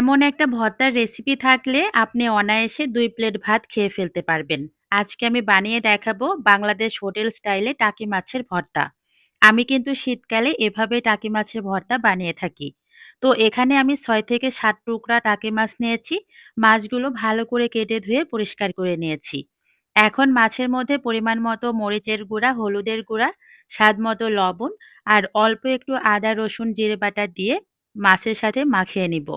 এমন একটা ভর্তার রেসিপি থাকলে আপনি অনায়াসে দুই প্লেট ভাত খেয়ে ফেলতে পারবেন। আজকে আমি বানিয়ে দেখাবো বাংলাদেশ হোটেল স্টাইলে টাকি মাছের ভর্তা। আমি কিন্তু শীতকালে এভাবে টাকি মাছের ভর্তা বানিয়ে থাকি। তো এখানে আমি ছয় থেকে সাত টুকরা টাকি মাছ নিয়েছি। মাছগুলো ভালো করে কেটে ধুয়ে পরিষ্কার করে নিয়েছি। এখন মাছের মধ্যে পরিমাণ মতো মরিচের গুঁড়া, হলুদের গুঁড়া, স্বাদ মতো লবণ আর অল্প একটু আদা, রসুন, জিরে বাটা দিয়ে মাছের সাথে মাখিয়ে নিব।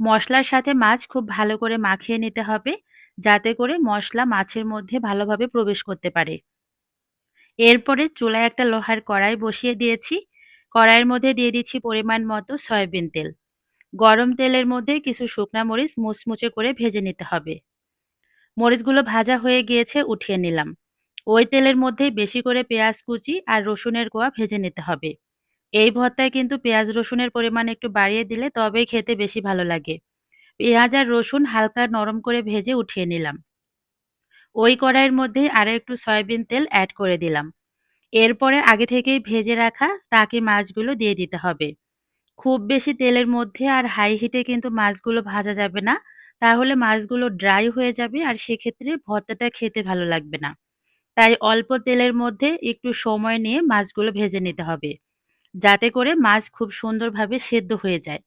মসলার সাথে মাছ খুব ভালো করে মাখিয়ে নিতে হবে। যাতে করে মশলা মাছের মধ্যে ভালোভাবে প্রবেশ করতে পারে। এরপরে চুলায় একটা লোহার কড়াই বসিয়ে দিয়েছি। কড়াইয়ের মধ্যে দিয়ে দিচ্ছি পরিমাণ মতো সয়াবিন তেল। গরম তেলের মধ্যে কিছু শুকনা মরিচ মুচমুচে করে ভেজে নিতে হবে। মরিচগুলো ভাজা হয়ে গিয়েছে, উঠিয়ে নিলাম। ওই তেলের মধ্যে বেশি করে পেঁয়াজ কুচি আর রসুনের কোয়া ভেজে নিতে হবে। এই ভর্তায় কিন্তু পেঁয়াজ রসুনের পরিমাণ একটু বাড়িয়ে দিলে তবেই খেতে বেশি ভালো লাগে। পেঁয়াজ আর রসুন হালকা নরম করে ভেজে উঠিয়ে নিলাম। ওই কড়াইয়ের মধ্যে আরও একটু সয়াবিন তেল অ্যাড করে দিলাম। এরপরে আগে থেকেই ভেজে রাখা টাকি মাছগুলো দিয়ে দিতে হবে। খুব বেশি তেলের মধ্যে আর হাই হিটে কিন্তু মাছগুলো ভাজা যাবে না। তাহলে মাছগুলো ড্রাই হয়ে যাবে আর সেক্ষেত্রে ভর্তাটা খেতে ভালো লাগবে না। তাই অল্প তেলের মধ্যে একটু সময় নিয়ে মাছগুলো ভেজে নিতে হবে। যাতে করে মাছ খুব সুন্দরভাবে সেদ্ধ হয়ে যায়।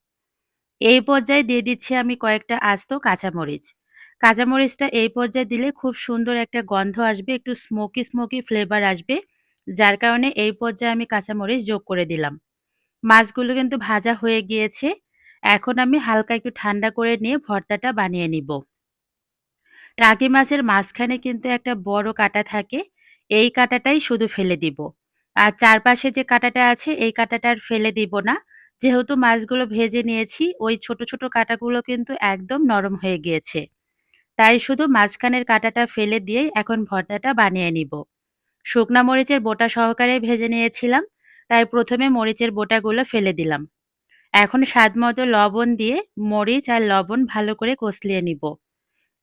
এই পর্যায়ে দিয়ে দিচ্ছি আমি কয়েকটা আস্ত কাঁচামরিচ। কাঁচামরিচটা এই পর্যায়ে দিলে খুব সুন্দর একটা গন্ধ আসবে, একটু স্মোকি স্মোকি ফ্লেভার আসবে, যার কারণে এই পর্যায়ে আমি কাঁচামরিচ যোগ করে দিলাম। মাছগুলো কিন্তু ভাজা হয়ে গিয়েছে। এখন আমি হালকা একটু ঠান্ডা করে নিয়ে ভর্তাটা বানিয়ে নিব। টাকি মাছের মাঝখানে কিন্তু একটা বড় কাটা থাকে, এই কাটাটাই শুধু ফেলে দিব। আর চারপাশে যে কাঁটাটা আছে, এই কাঁটাটা আর ফেলে দিব না। যেহেতু মাছগুলো ভেজে নিয়েছি, ওই ছোট ছোট কাঁটাগুলো কিন্তু একদম নরম হয়ে গিয়েছে। তাই শুধু মাঝখানের কাঁটাটা ফেলে দিয়েই এখন ভর্তাটা বানিয়ে নিব। শুকনা মরিচের বোটা সহকারে ভেজে নিয়েছিলাম, তাই প্রথমে মরিচের বোটাগুলো ফেলে দিলাম। এখন স্বাদ মতো লবণ দিয়ে মরিচ আর লবণ ভালো করে কষলিয়ে নিব।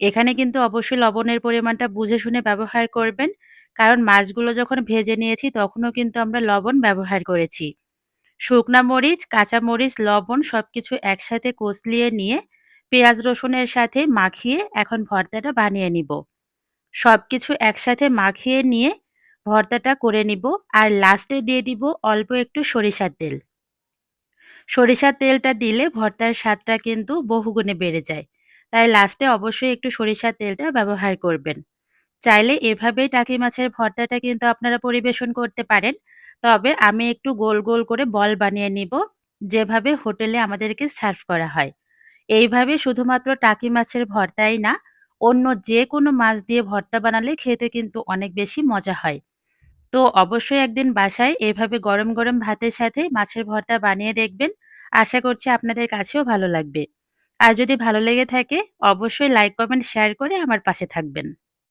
এখানে কিন্তু অবশ্যই লবণের পরিমাণটা বুঝে শুনে ব্যবহার করবেন। কারণ মাছগুলো যখন ভেজে নিয়েছি তখনও কিন্তু আমরা লবণ ব্যবহার করেছি। শুকনা মরিচ, কাঁচা মরিচ, লবণ সব কিছু একসাথে কষলিয়ে নিয়ে পেঁয়াজ রসুনের সাথে মাখিয়ে এখন ভর্তাটা বানিয়ে নিব। সব কিছু একসাথে মাখিয়ে নিয়ে ভর্তাটা করে নিব আর লাস্টে দিয়ে দিব অল্প একটু সরিষার তেল। সরিষার তেলটা দিলে ভর্তার স্বাদটা কিন্তু বহুগুণে বেড়ে যায়। তাই লাস্টে অবশ্যই একটু সরিষার তেলটা ব্যবহার করবেন। চাইলে এভাবেই টাকি মাছের ভর্তাটা কিন্তু আপনারা পরিবেশন করতে পারেন। তবে আমি একটু গোল গোল করে বল বানিয়ে নিব, যেভাবে হোটেলে আমাদেরকে সার্ভ করা হয়। এইভাবে শুধুমাত্র টাকি মাছের ভর্তাই না, অন্য যে কোনো মাছ দিয়ে ভর্তা বানালে খেতে কিন্তু অনেক বেশি মজা হয়। তো অবশ্যই একদিন বাসায় এভাবে গরম গরম ভাতের সাথে মাছের ভর্তা বানিয়ে দেখবেন। আশা করছি আপনাদের কাছেও ভালো লাগবে। আর যদি ভালো লেগে থাকে, অবশ্যই লাইক কমেন্ট শেয়ার করে আমার পাশে থাকবেন।